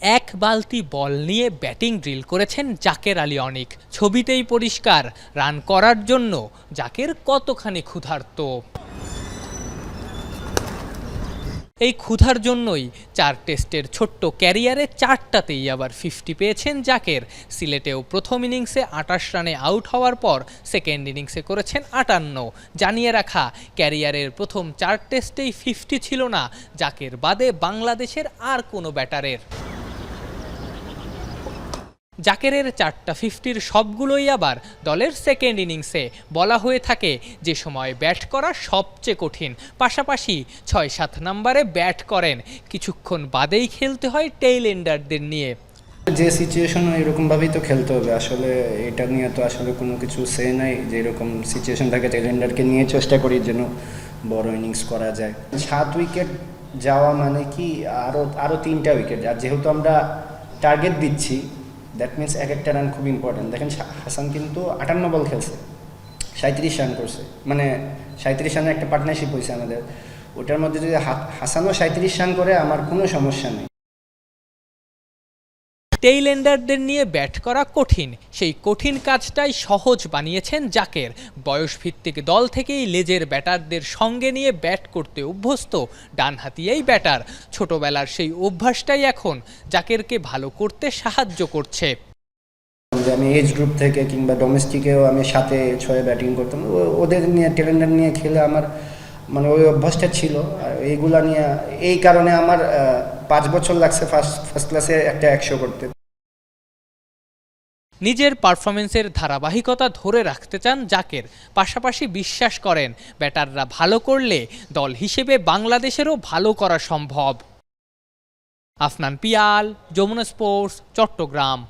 এক বালতি বল নিয়ে ব্যাটিং ড্রিল করেছেন জাকের আলী অনিক। ছবিতেই পরিষ্কার, রান করার জন্য জাকের কতখানি ক্ষুধার্ত। এই ক্ষুধার জন্যই চার টেস্টের ছোট্ট ক্যারিয়ারে চারটাতেই আবার ফিফটি পেয়েছেন জাকের। সিলেটেও প্রথম ইনিংসে আটাশ রানে আউট হওয়ার পর সেকেন্ড ইনিংসে করেছেন আটান্ন। জানিয়ে রাখা, ক্যারিয়ারের প্রথম চার টেস্টেই ফিফটি ছিল না, জাকের বাদে বাংলাদেশের আর কোনো ব্যাটারের। জাকেরের চারটা ফিফটির সবগুলোই আবার দলের সেকেন্ড ইনিংসে বলা হয়ে থাকে। যে সময় ব্যাট করা সবচেয়ে কঠিন। পাশাপাশি ছয় সাত নম্বরে ব্যাট করেন। কিছুক্ষণ বাদেই খেলতে হয় টেইল এন্ডারদের নিয়ে। যে সিচুয়েশন এরকমভাবেই তো খেলতে হবে। আসলে এটা নিয়ে তো আসলে কোনো কিছু সে নাই। যে এরকম সিচুয়েশন থাকে টেলেন্ডারকে নিয়ে চেষ্টা করি যেন বড় ইনিংস করা যায়। সাত উইকেট যাওয়া মানে কি? আরও আরও তিনটা উইকেট আর যেহেতু আমরা টার্গেট দিচ্ছি দ্যাট মিনস এক একটা রান খুব ইম্পর্টেন্ট দেখেন হাসান কিন্তু আটান্ন বল খেলছে। সাঁত্রিশ রান করছে। মানে সাঁত্রিশ রানের একটা পার্টনারশিপ হয়েছে আমাদের। ওটার মধ্যে যদি হাসানও সাঁত্রিশ রান করে, আমার কোনো সমস্যা নেই। টেইল এন্ডারদের নিয়ে ব্যাট করা কঠিন। সেই কঠিন কাজটাই সহজ বানিয়েছেন জাকের। বয়সভিত্তিক দল থেকেই লেজের ব্যাটারদের সঙ্গে নিয়ে ব্যাট করতে অভ্যস্ত ডানহাতি এই ব্যাটার। ছোটবেলার সেই অভ্যাসটাই এখন জাকেরকে ভালো করতে সাহায্য করছে। আমি এজ গ্রুপ থেকে কিংবা ডোমেস্টিকেও আমি সাথে ছয়ে ব্যাটিং করতাম। ওদের নিয়ে টেলেন্ডার নিয়ে খেলে আমার মানে ওই অভ্যাসটা ছিল। আর এইগুলা নিয়ে, এই কারণে আমার পাঁচ বছর লাগছে ফার্স্ট ফার্স্ট ক্লাসে একটা একশো করতে। নিজের পারফরমেন্সের ধারাবাহিকতা ধরে রাখতে চান জাকের। পাশাপাশি বিশ্বাস করেন, ব্যাটাররা ভালো করলে দল হিসেবে বাংলাদেশেরও ভালো করা সম্ভব। আফনান পিয়াল, যমুনা স্পোর্টস, চট্টগ্রাম।